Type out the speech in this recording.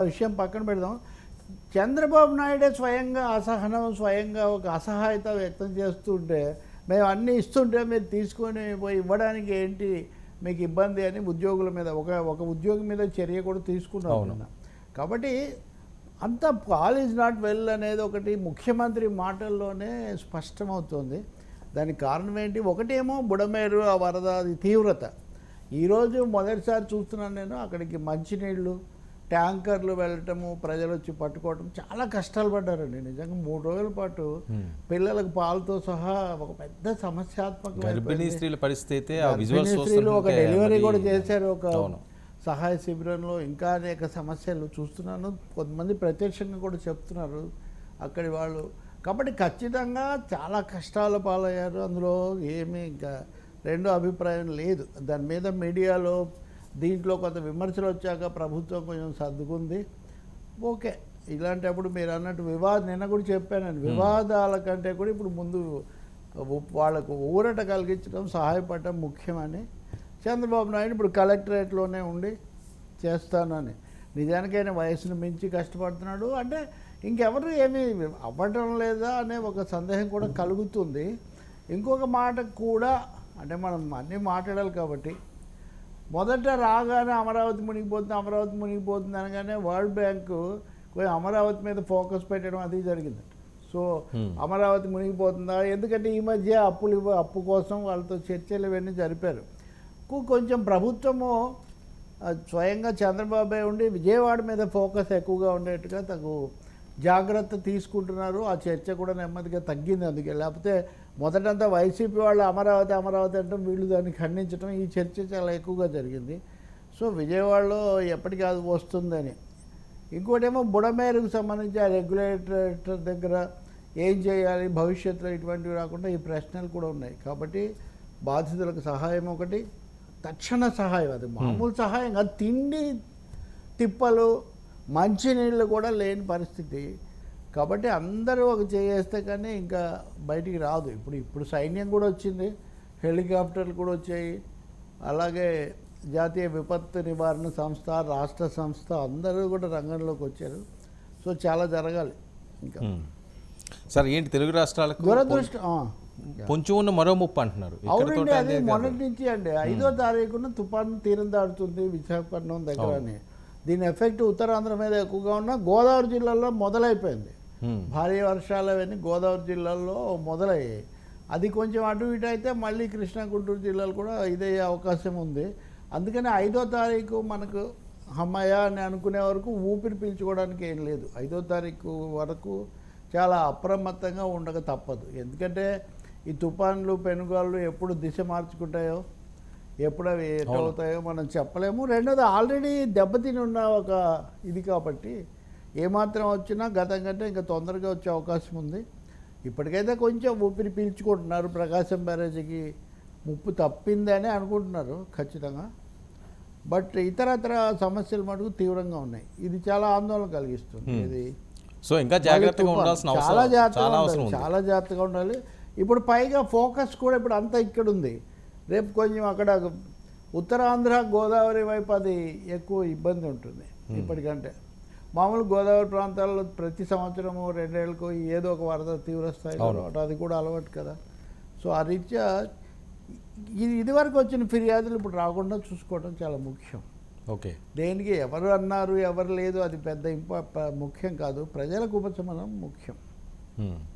విషయం పక్కన పెడదాం చంద్రబాబు నాయుడే స్వయంగా అసహనం స్వయంగా ఒక అసహాయత వ్యక్తం చేస్తుంటే మేము అన్నీ ఇస్తుంటే మీరు తీసుకొని పోయి ఇవ్వడానికి ఏంటి మీకు ఇబ్బంది అని ఉద్యోగుల మీద ఒక ఒక ఉద్యోగి మీద చర్య కూడా. నిన్న. కాబట్టి అంత ఆల్ ఈజ్ నాట్ వెల్ అనేది ఒకటి ముఖ్యమంత్రి మాటల్లోనే స్పష్టమవుతుంది దానికి కారణం ఏంటి ఒకటేమో బుడమేరు ఆ వరద అది తీవ్రత ఈరోజు మొదటిసారి చూస్తున్నాను నేను అక్కడికి మంచినీళ్ళు ట్యాంకర్లు వెళ్ళటము ప్రజలు వచ్చి పట్టుకోవటం చాలా కష్టాలు పడ్డారండి నిజంగా మూడు రోజుల పాటు. పిల్లలకు పాలతో సహా ఒక పెద్ద సమస్యాత్మక స్త్రీల పరిస్థితి స్త్రీలు ఒక డెలివరీ కూడా చేశారు. ఒక సహాయ శిబిరంలో ఇంకా అనేక సమస్యలు చూస్తున్నాను. కొంతమంది ప్రత్యక్షంగా కూడా చెప్తున్నారు అక్కడి వాళ్ళు. కాబట్టి ఖచ్చితంగా చాలా కష్టాల పాలయ్యారు. అందులో ఏమీ ఇంకా రెండో అభిప్రాయం లేదు. దాని మీద మీడియాలో దీంట్లో కొంత విమర్శలు వచ్చాక ప్రభుత్వం కొంచెం సర్దుకుంది. ఓకే ఇలాంటప్పుడు మీరు అన్నట్టు వివాద నిన్న కూడా చెప్పానండి. వివాదాల కంటే కూడా ఇప్పుడు ముందు వాళ్ళకు ఊరట కలిగించడం సహాయపడటం ముఖ్యమని చంద్రబాబు నాయుడు ఇప్పుడు కలెక్టరేట్లోనే ఉండి చేస్తానని. నిజానికైనా వయసును మించి కష్టపడుతున్నాడు. అంటే ఇంకెవరు ఏమీ అవ్వటం లేదా అనే ఒక సందేహం కూడా కలుగుతుంది. ఇంకొక మాట కూడా అంటే మనం అన్నీ మాట్లాడాలి కాబట్టి మొదట రాగానే అమరావతి మునిగిపోతుంది అమరావతి మునిగిపోతుంది అనగానే వరల్డ్ బ్యాంకు కొంచెం అమరావతి మీద ఫోకస్ పెట్టడం అది జరిగింది సో. అమరావతి మునిగిపోతుందా? ఎందుకంటే ఈ మధ్య అప్పులు ఇవ్వ- అప్పు కోసం వాళ్ళతో చర్చలు ఇవన్నీ జరిపారు. కొంచెం ప్రభుత్వము స్వయంగా చంద్రబాబు ఉండి విజయవాడ మీద ఫోకస్ ఎక్కువగా ఉండేట్టుగా తగు జాగ్రత్త తీసుకుంటున్నారు. ఆ చర్చ కూడా నెమ్మదిగా తగ్గింది అందుకే. లేకపోతే మొదటంతా వైసీపీ వాళ్ళు అమరావతి అమరావతి అంటే వీళ్ళు దాన్ని ఖండించడం ఈ చర్చ చాలా ఎక్కువగా జరిగింది. సో విజయవాడలో ఎప్పటికీ అది వస్తుందని. ఇంకోటేమో బుడమేరుకు సంబంధించి ఆ రెగ్యులేటర్ దగ్గర ఏం చేయాలి భవిష్యత్తులో ఇటువంటివి రాకుండా ఈ ప్రశ్నలు కూడా ఉన్నాయి. కాబట్టి బాధితులకు సహాయం ఒకటి తక్షణ సహాయం అది. మామూలు సహాయం కాదు. తిండి తిప్పలు మంచినీళ్ళు కూడా లేని పరిస్థితి. కాబట్టి అందరూ ఒక చేస్తే కానీ ఇంకా బయటికి రాదు. ఇప్పుడు ఇప్పుడు సైన్యం కూడా వచ్చింది. హెలికాప్టర్లు కూడా వచ్చాయి. అలాగే జాతీయ విపత్తు నివారణ సంస్థ రాష్ట్ర సంస్థ అందరూ కూడా రంగంలోకి వచ్చారు. సో చాలా జరగాలి ఇంకా. సార్ ఏంటి తెలుగు రాష్ట్రాలకు దురదృష్టం. పొంచి ఉన్న మరో ముప్పు అంటున్నారు. అవునండి అది. మొన్నటి నుంచి అండి. ఐదో తారీఖున తుఫాను తీరం దాడుతుంది విశాఖపట్నం దగ్గర అని దీని ఎఫెక్ట్ ఉత్తరాంధ్ర మీద ఎక్కువగా ఉన్న గోదావరి జిల్లాలో మొదలైపోయింది. భారీ వర్షాలు అవన్నీ గోదావరి జిల్లాలో మొదలయ్యాయి. అది కొంచెం అటు ఇటు అయితే మళ్ళీ కృష్ణా గుంటూరు జిల్లాలు కూడా ఇదే అవకాశం ఉంది. అందుకని ఐదో తారీఖు మనకు అమ్మయ్య అని అనుకునే వరకు ఊపిరి పీల్చుకోవడానికి ఏం లేదు. ఐదో తారీఖు వరకు చాలా అప్రమత్తంగా ఉండక తప్పదు. ఎందుకంటే ఈ తుఫాన్లు పెనుగాళ్ళు ఎప్పుడు దిశ మార్చుకుంటాయో ఎప్పుడు అవి. అవుతాయో మనం చెప్పలేము. రెండోది ఆల్రెడీ దెబ్బతిని ఉన్న ఒక ఇది కాబట్టి ఏమాత్రం వచ్చినా గతం కంటే ఇంకా తొందరగా వచ్చే అవకాశం ఉంది. ఇప్పటికైతే కొంచెం ఊపిరి పీల్చుకుంటున్నారు ప్రకాశం బ్యారేజీకి. ముప్పు తప్పిందని అనుకుంటున్నారు ఖచ్చితంగా. బట్ ఇతరత్ర సమస్యలు మటుకు తీవ్రంగా ఉన్నాయి. ఇది చాలా ఆందోళన కలిగిస్తుంది. ఇది సో ఇంకా జాగ్రత్తగా ఉండాల్సిన చాలా జాగ్రత్తగా చాలా జాగ్రత్తగా ఉండాలి. ఇప్పుడు పైగా ఫోకస్ కూడా ఇప్పుడు అంతా ఇక్కడ ఉంది రేపు కొంచెం అక్కడ ఉత్తరాంధ్ర గోదావరి వైపు అది ఎక్కువ ఇబ్బంది ఉంటుంది ఇప్పటికంటే. మామూలు గోదావరి ప్రాంతాల్లో ప్రతి సంవత్సరము రెండేళ్ళకు ఏదో ఒక వరద తీవ్ర స్థాయిలో. రావటం అది కూడా అలవాటు కదా. సో ఆ రీత్యా ఇది ఇదివరకు వచ్చిన ఫిర్యాదులు ఇప్పుడు రాకుండా చూసుకోవడం చాలా ముఖ్యం. ఓకే. దేనికి ఎవరు అన్నారు ఎవరు లేదు అది పెద్ద ఇంప ముఖ్యం కాదు. ప్రజలకు ఉపశమనం ముఖ్యం. ఉమ్.